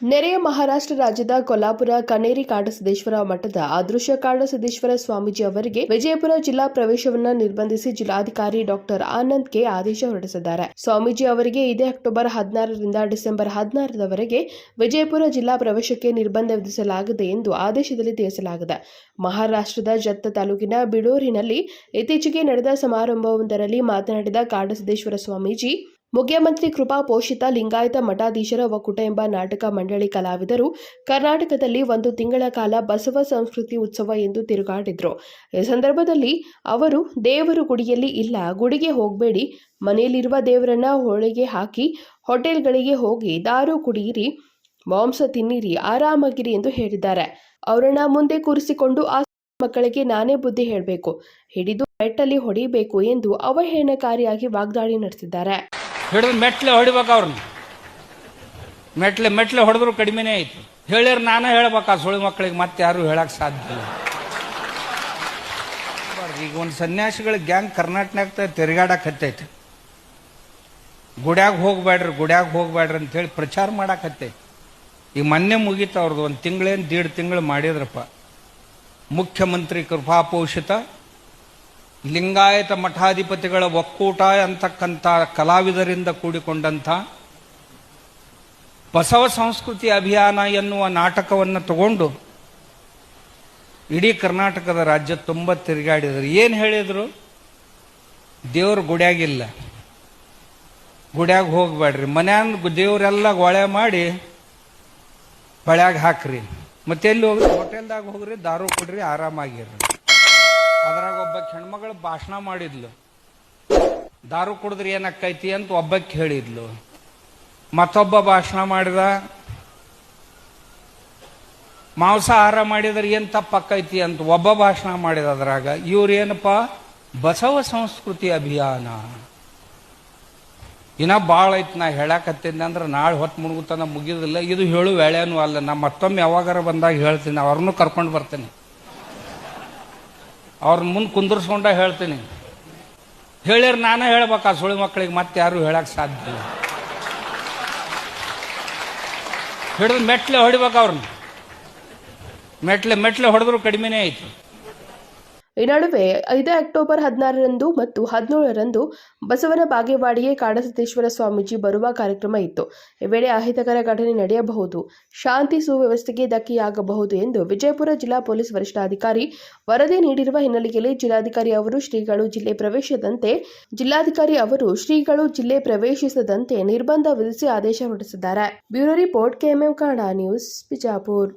ನೆರೆಯ ಮಹಾರಾಷ್ಟ್ರ ರಾಜ್ಯದ ಕೊಲ್ಲಾಪುರ ಕನೇರಿ ಕಾಡಸಿದ್ದೇಶ್ವರ ಮಠದ ಅದೃಶ್ಯ ಕಾಡಸಿದ್ದೇಶ್ವರ ಸ್ವಾಮೀಜಿ ಅವರಿಗೆ ವಿಜಯಪುರ ಜಿಲ್ಲಾ ಪ್ರವೇಶವನ್ನು ನಿರ್ಬಂಧಿಸಿ ಜಿಲ್ಲಾಧಿಕಾರಿ ಡಾಕ್ಟರ್ ಆನಂದ್ ಕೆ ಆದೇಶ ಹೊರಡಿಸಿದ್ದಾರೆ. ಸ್ವಾಮೀಜಿ ಅವರಿಗೆ ಇದೇ ಅಕ್ಟೋಬರ್ ಹದಿನಾರರಿಂದ ಡಿಸೆಂಬರ್ ಹದಿನಾರರವರೆಗೆ ವಿಜಯಪುರ ಜಿಲ್ಲಾ ಪ್ರವೇಶಕ್ಕೆ ನಿರ್ಬಂಧ ವಿಧಿಸಲಾಗಿದೆ ಎಂದು ಆದೇಶದಲ್ಲಿ ತಿಳಿಸಲಾಗಿದೆ. ಮಹಾರಾಷ್ಟ್ರದ ಜತ್ತ ತಾಲೂಕಿನ ಬಿಡೂರಿನಲ್ಲಿ ಇತ್ತೀಚೆಗೆ ನಡೆದ ಸಮಾರಂಭವೊಂದರಲ್ಲಿ ಮಾತನಾಡಿದ ಕಾಡಸಿದ್ದೇಶ್ವರ ಸ್ವಾಮೀಜಿ ಮುಖ್ಯಮಂತ್ರಿ ಕೃಪಾ ಪೋಷಿತ ಲಿಂಗಾಯತ ಮಠಾಧೀಶರ ಒಕ್ಕೂಟ ಎಂಬ ನಾಟಕ ಮಂಡಳಿ ಕಲಾವಿದರು ಕರ್ನಾಟಕದಲ್ಲಿ ಒಂದು ತಿಂಗಳ ಕಾಲ ಬಸವ ಸಂಸ್ಕೃತಿ ಉತ್ಸವ ಎಂದು ತಿರುಗಾಡಿದ್ರು. ಈ ಸಂದರ್ಭದಲ್ಲಿ ಅವರು ದೇವರು ಗುಡಿಯಲ್ಲಿ ಇಲ್ಲ, ಗುಡಿಗೆ ಹೋಗಬೇಡಿ, ಮನೆಯಲ್ಲಿರುವ ದೇವರನ್ನ ಹೊಳೆಗೆ ಹಾಕಿ, ಹೋಟೆಲ್ಗಳಿಗೆ ಹೋಗಿ, ದಾರು ಕುಡಿಯಿರಿ, ಮಾಂಸ ತಿನ್ನಿರಿ, ಆರಾಮಾಗಿರಿ ಎಂದು ಹೇಳಿದ್ದಾರೆ. ಅವರನ್ನ ಮುಂದೆ ಕೂರಿಸಿಕೊಂಡು ಆ ಮಕ್ಕಳಿಗೆ ನಾನೇ ಬುದ್ಧಿ ಹೇಳಬೇಕು, ಹಿಡಿದು ಬೆಟ್ಟಲ್ಲಿ ಹೊಡಿಬೇಕು ಎಂದು ಅವಹೇಳನಕಾರಿಯಾಗಿ ವಾಗ್ದಾಳಿ ನಡೆಸಿದ್ದಾರೆ. ಹಿಡಿದು ಮೆಟ್ಲೆ ಹೊಡಿಬೇಕು ಅವ್ರನ್ನ. ಮೆಟ್ಲೆ ಮೆಟ್ಲೆ ಹೊಡೆದ್ರು ಕಡಿಮೆನೇ ಐತಿ ಹೇಳಿರ್ ನಾನು ಹೇಳ್ಬೇಕು ಆ ಸುಳಿ ಮಕ್ಕಳಿಗೆ, ಮತ್ತೆ ಯಾರು ಹೇಳಕ್ ಸಾಧ್ಯ ಇಲ್ಲ. ಈಗ ಒಂದು ಸನ್ಯಾಸಿಗಳ ಗ್ಯಾಂಗ್ ಕರ್ನಾಟಕನಾಗ ತಿರುಗಾಡಕ್ ಹತ್ತೈತೆ. ಗುಡ್ಯಾಗ ಹೋಗ್ಬೇಡ್ರಿ ಗುಡ್ಯಾಗ ಹೋಗ್ಬೇಡ್ರಿ ಅಂತೇಳಿ ಪ್ರಚಾರ ಮಾಡಕ್ ಹತ್ತೈತಿ. ಈಗ ಮೊನ್ನೆ ಮುಗೀತು ಅವ್ರದ್ದು, ಒಂದು ತಿಂಗಳೇನು, ದೀಡ್ ತಿಂಗಳು ಮಾಡಿದ್ರಪ್ಪ. ಮುಖ್ಯಮಂತ್ರಿ ಕೃಪಾಪೋಷಿತ ಲಿಂಗಾಯತ ಮಠಾಧಿಪತಿಗಳ ಒಕ್ಕೂಟ ಅಂತಕ್ಕಂಥ ಕಲಾವಿದರಿಂದ ಕೂಡಿಕೊಂಡಂಥ ಬಸವ ಸಂಸ್ಕೃತಿ ಅಭಿಯಾನ ಎನ್ನುವ ನಾಟಕವನ್ನು ತಗೊಂಡು ಇಡೀ ಕರ್ನಾಟಕದ ರಾಜ್ಯ ತುಂಬ ತಿರುಗಾಡಿದರು. ಏನು ಹೇಳಿದರು? ದೇವ್ರ ಗುಡ್ಯಾಗಿಲ್ಲ. ಗುಡ್ಯಾಗ ಹೋಗಬೇಡ್ರಿ ಮನ್ಯಾನ ದೇವರೆಲ್ಲ ಗೊಳೆ ಮಾಡಿ ಬಳ್ಯಾಗ ಹಾಕ್ರಿ. ಮತ್ತೆ ಎಲ್ಲಿ ಹೋಗ್ರಿ? ಹೋಟೆಲ್ದಾಗ ಹೋಗ್ರಿ, ದಾರು ಕೊಡ್ರಿ, ಆರಾಮಾಗಿರ್ರಿ. ಅದ್ರಾಗ ಒಬ್ಬ ಹೆಣ್ಮಗಳು ಭಾಷಣ ಮಾಡಿದ್ಲು. ದಾರು ಕುಡಿದ್ರೆ ಏನಕ್ಕೈತಿ ಅಂತ ಒಬ್ಬಕ್ಕೆ ಹೇಳಿದ್ಲು. ಮತ್ತೊಬ್ಬ ಭಾಷಣ ಮಾಡಿದ, ಮಾಂಸಾಹಾರ ಮಾಡಿದ್ರೆ ಏನು ತಪ್ಪಾಕೈತಿ ಅಂತ ಒಬ್ಬ ಭಾಷಣ ಮಾಡಿದ ಅದ್ರಾಗ ಇವ್ರೇನಪ್ಪ ಬಸವ ಸಂಸ್ಕೃತಿ ಅಭಿಯಾನ. ಇನ್ನ ಭಾಳ ಐತಿ ನಾ ಹೇಳಕತ್ತೀನಿ ಅಂದ್ರೆ ನಾಳೆ ಹೊತ್ತು ಮುಳುಗುತನ ಮುಗಿದಿಲ್ಲ. ಇದು ಹೇಳು, ವೇಳೆನೂ ಅಲ್ಲ. ನಾ ಮತ್ತೊಮ್ಮೆ ಯಾವಾಗಾರ ಬಂದಾಗ ಹೇಳ್ತೀನಿ. ಅವ್ರನ್ನೂ ಕರ್ಕೊಂಡು ಬರ್ತೀನಿ. ಅವ್ರ ಮುಂದೆ ಕುಂದರ್ಸ್ಕೊಂಡ ಹೇಳ್ತೀನಿ. ಹೇಳಿರ್ ನಾನೇ ಹೇಳ್ಬೇಕು ಆ ಸುಳಿ ಮಕ್ಕಳಿಗೆ ಮತ್ತೆ ಯಾರು ಹೇಳಕ್ ಸಾಧ್ಯ ಇಲ್ಲ. ಹಿಡಿದು ಮೆಟ್ಲೆ ಹೊಡಿಬೇಕು ಅವ್ರನ್ನ ಮೆಟ್ಲೆ ಮೆಟ್ಲೆ ಹೊಡೆದ್ರು ಕಡಿಮೆನೇ ಐತಿ. ಈ ನಡುವೆ ಐದು ಅಕ್ಟೋಬರ್ ಹದಿನಾರರಂದು ಮತ್ತು ಹದಿನೇಳರಂದು ಬಸವನ ಬಾಗೇವಾಡಿಗೆ ಕಾಡಸಿದ್ದೇಶ್ವರ ಸ್ವಾಮೀಜಿ ಬರುವ ಕಾರ್ಯಕ್ರಮ ಇತ್ತು. ಈ ವೇಳೆ ಅಹಿತಕರ ಘಟನೆ ನಡೆಯಬಹುದು. ಶಾಂತಿ ಸುವ್ಯವಸ್ಥೆಗೆ ಧಕ್ಕೆಯಾಗಬಹುದು ಎಂದು ವಿಜಯಪುರ ಜಿಲ್ಲಾ ಪೊಲೀಸ್ ವರಿಷ್ಠಾಧಿಕಾರಿ ವರದಿ ನೀಡಿರುವ ಹಿನ್ನೆಲೆಯಲ್ಲಿ ಜಿಲ್ಲಾಧಿಕಾರಿ ಅವರು ಶ್ರೀಗಳು ಜಿಲ್ಲೆ ಪ್ರವೇಶದಂತೆ ಜಿಲ್ಲಾಧಿಕಾರಿ ಅವರು ಶ್ರೀಗಳು ಜಿಲ್ಲೆ ಪ್ರವೇಶಿಸದಂತೆ ನಿರ್ಬಂಧ ವಿಧಿಸಿ ಆದೇಶ ಹೊರಡಿಸಿದ್ದಾರೆ. Bureau report KMM Kannada news Bijapur.